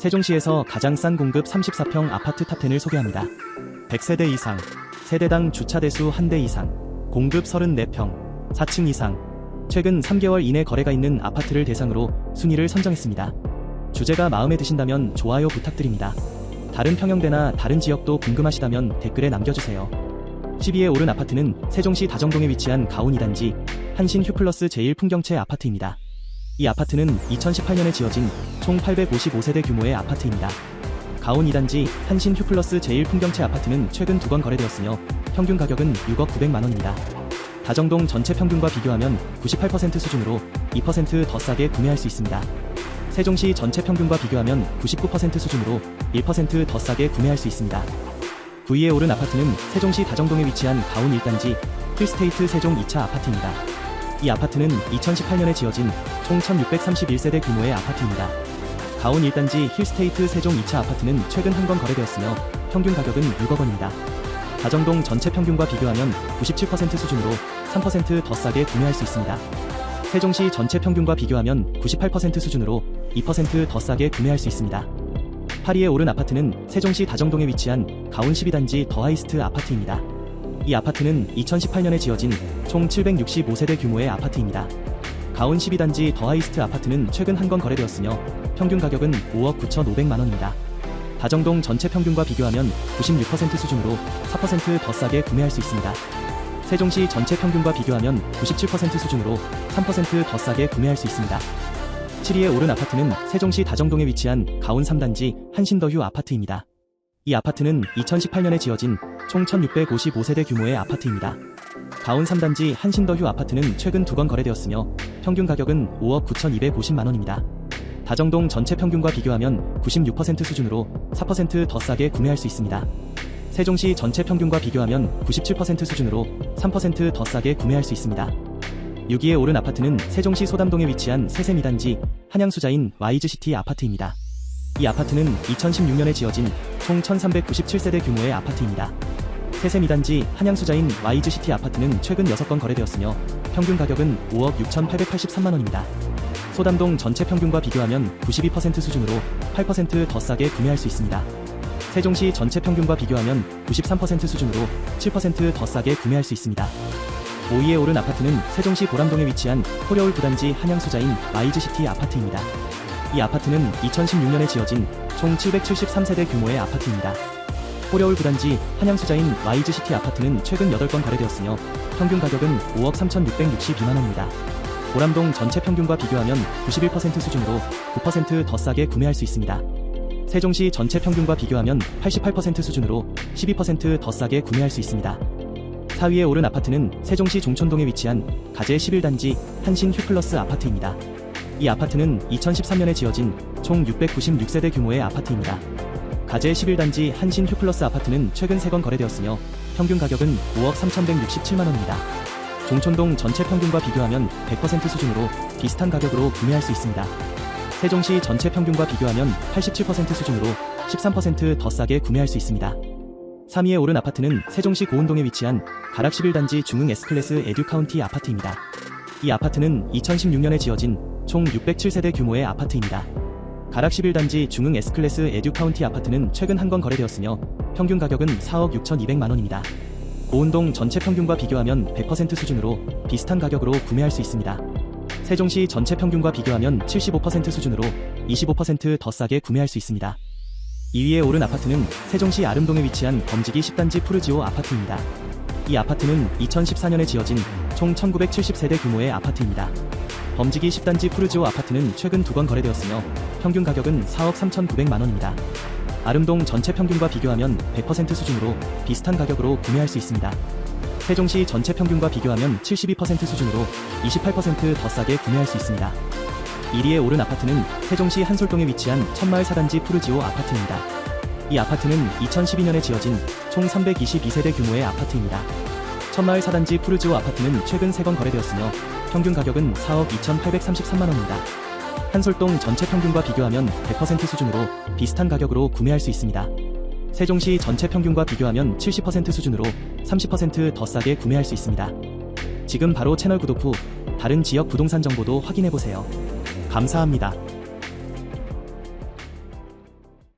세종시에서 가장 싼 공급 34평 아파트 탑10을 소개합니다. 100세대 이상, 세대당 주차 대수 1대 이상, 공급 34평, 4층 이상, 최근 3개월 이내 거래가 있는 아파트를 대상으로 순위를 선정했습니다. 주제가 마음에 드신다면 좋아요 부탁드립니다. 다른 평형대나 다른 지역도 궁금하시다면 댓글에 남겨주세요. 12에 오른 아파트는 세종시 다정동에 위치한 가온 2단지 한신 휴플러스 제1 풍경채 아파트입니다. 이 아파트는 2018년에 지어진 총 855세대 규모의 아파트입니다. 가온 2단지 한신 휴플러스 제1풍경채 아파트는 최근 두 건 거래되었으며 평균 가격은 6억 900만 원입니다. 다정동 전체 평균과 비교하면 98% 수준으로 2%더 싸게 구매할 수 있습니다. 세종시 전체 평균과 비교하면 99% 수준으로 1%더 싸게 구매할 수 있습니다. 9위에 오른 아파트는 세종시 다정동에 위치한 가온 1단지 힐스테이트 세종 2차 아파트입니다. 이 아파트는 2018년에 지어진 총 1631세대 규모의 아파트입니다. 가온 1단지 힐스테이트 세종 2차 아파트는 최근 한 건 거래되었으며 평균 가격은 6억 원입니다. 다정동 전체 평균과 비교하면 97% 수준으로 3%더 싸게 구매할 수 있습니다. 세종시 전체 평균과 비교하면 98% 수준으로 2%더 싸게 구매할 수 있습니다. 8위에 오른 아파트는 세종시 다정동에 위치한 가온 12단지 더 하이스트 아파트입니다. 이 아파트는 2018년에 지어진 총 765세대 규모의 아파트입니다. 가온 12단지 더하이스트 아파트는 최근 한 건 거래되었으며 평균 가격은 5억 9,500만 원입니다. 다정동 전체 평균과 비교하면 96% 수준으로 4%더 싸게 구매할 수 있습니다. 세종시 전체 평균과 비교하면 97% 수준으로 3%더 싸게 구매할 수 있습니다. 7위에 오른 아파트는 세종시 다정동에 위치한 가온 3단지 한신더휴 아파트입니다. 이 아파트는 2018년에 지어진 총 1655세대 규모의 아파트입니다. 가온 3단지 한신더휴 아파트는 최근 두 건 거래되었으며 평균 가격은 5억 9,250만 원입니다. 다정동 전체 평균과 비교하면 96% 수준으로 4%더 싸게 구매할 수 있습니다. 세종시 전체 평균과 비교하면 97% 수준으로 3%더 싸게 구매할 수 있습니다. 6위에 오른 아파트는 세종시 소담동에 위치한 세세 2단지 한양수자인 와이즈시티 아파트입니다. 이 아파트는 2016년에 지어진 총 1397세대 규모의 아파트입니다. 세세 2단지 한양수자인 와이즈시티 아파트는 최근 6건 거래되었으며 평균 가격은 5억 6,883만 원입니다. 소담동 전체 평균과 비교하면 92% 수준으로 8%더 싸게 구매할 수 있습니다. 세종시 전체 평균과 비교하면 93% 수준으로 7%더 싸게 구매할 수 있습니다. 5위에 오른 아파트는 세종시 보람동에 위치한 호려울 9단지 한양수자인 마이즈시티 아파트입니다. 이 아파트는 2016년에 지어진 총 773세대 규모의 아파트입니다. 호려울 9단지 한양수자인 마이즈시티 아파트는 최근 8건 거래되었으며 평균 가격은 5억 3,662만 원입니다. 보람동 전체 평균과 비교하면 91% 수준으로 9%더 싸게 구매할 수 있습니다. 세종시 전체 평균과 비교하면 88% 수준으로 12%더 싸게 구매할 수 있습니다. 4위에 오른 아파트는 세종시 종촌동에 위치한 가제 11단지 한신 휴플러스 아파트입니다. 이 아파트는 2013년에 지어진 총 696세대 규모의 아파트입니다. 가제 11단지 한신 휴플러스 아파트는 최근 3건 거래되었으며 평균 가격은 5억 3,167만 원입니다. 종촌동 전체 평균과 비교하면 100% 수준으로 비슷한 가격으로 구매할 수 있습니다. 세종시 전체 평균과 비교하면 87% 수준으로 13%더 싸게 구매할 수 있습니다. 3위에 오른 아파트는 세종시 고운동에 위치한 가락 11단지 중흥 S클래스 에듀카운티 아파트입니다. 이 아파트는 2016년에 지어진 총 607세대 규모의 아파트입니다. 가락 11단지 중흥 S클래스 에듀카운티 아파트는 최근 한 건 거래되었으며 평균 가격은 4억 6,200만 원입니다. 고운동 전체 평균과 비교하면 100% 수준으로 비슷한 가격으로 구매할 수 있습니다. 세종시 전체 평균과 비교하면 75% 수준으로 25%더 싸게 구매할 수 있습니다. 2위에 오른 아파트는 세종시 아름동에 위치한 범지기 10단지 푸르지오 아파트입니다. 이 아파트는 2014년에 지어진 총 1970세대 규모의 아파트입니다. 범지기 10단지 푸르지오 아파트는 최근 두 건 거래되었으며 평균 가격은 4억 3,900만 원입니다. 아름동 전체 평균과 비교하면 100% 수준으로 비슷한 가격으로 구매할 수 있습니다. 세종시 전체 평균과 비교하면 72% 수준으로 28%더 싸게 구매할 수 있습니다. 1위에 오른 아파트는 세종시 한솔동에 위치한 천마을 4단지 푸르지오 아파트입니다. 이 아파트는 2012년에 지어진 총 322세대 규모의 아파트입니다. 천마을 4단지 푸르지오 아파트는 최근 3건 거래되었으며 평균 가격은 4억 2,833만 원입니다. 한솔동 전체 평균과 비교하면 100% 수준으로 비슷한 가격으로 구매할 수 있습니다. 세종시 전체 평균과 비교하면 70% 수준으로 30%더 싸게 구매할 수 있습니다. 지금 바로 채널 구독 후 다른 지역 부동산 정보도 확인해 보세요. 감사합니다.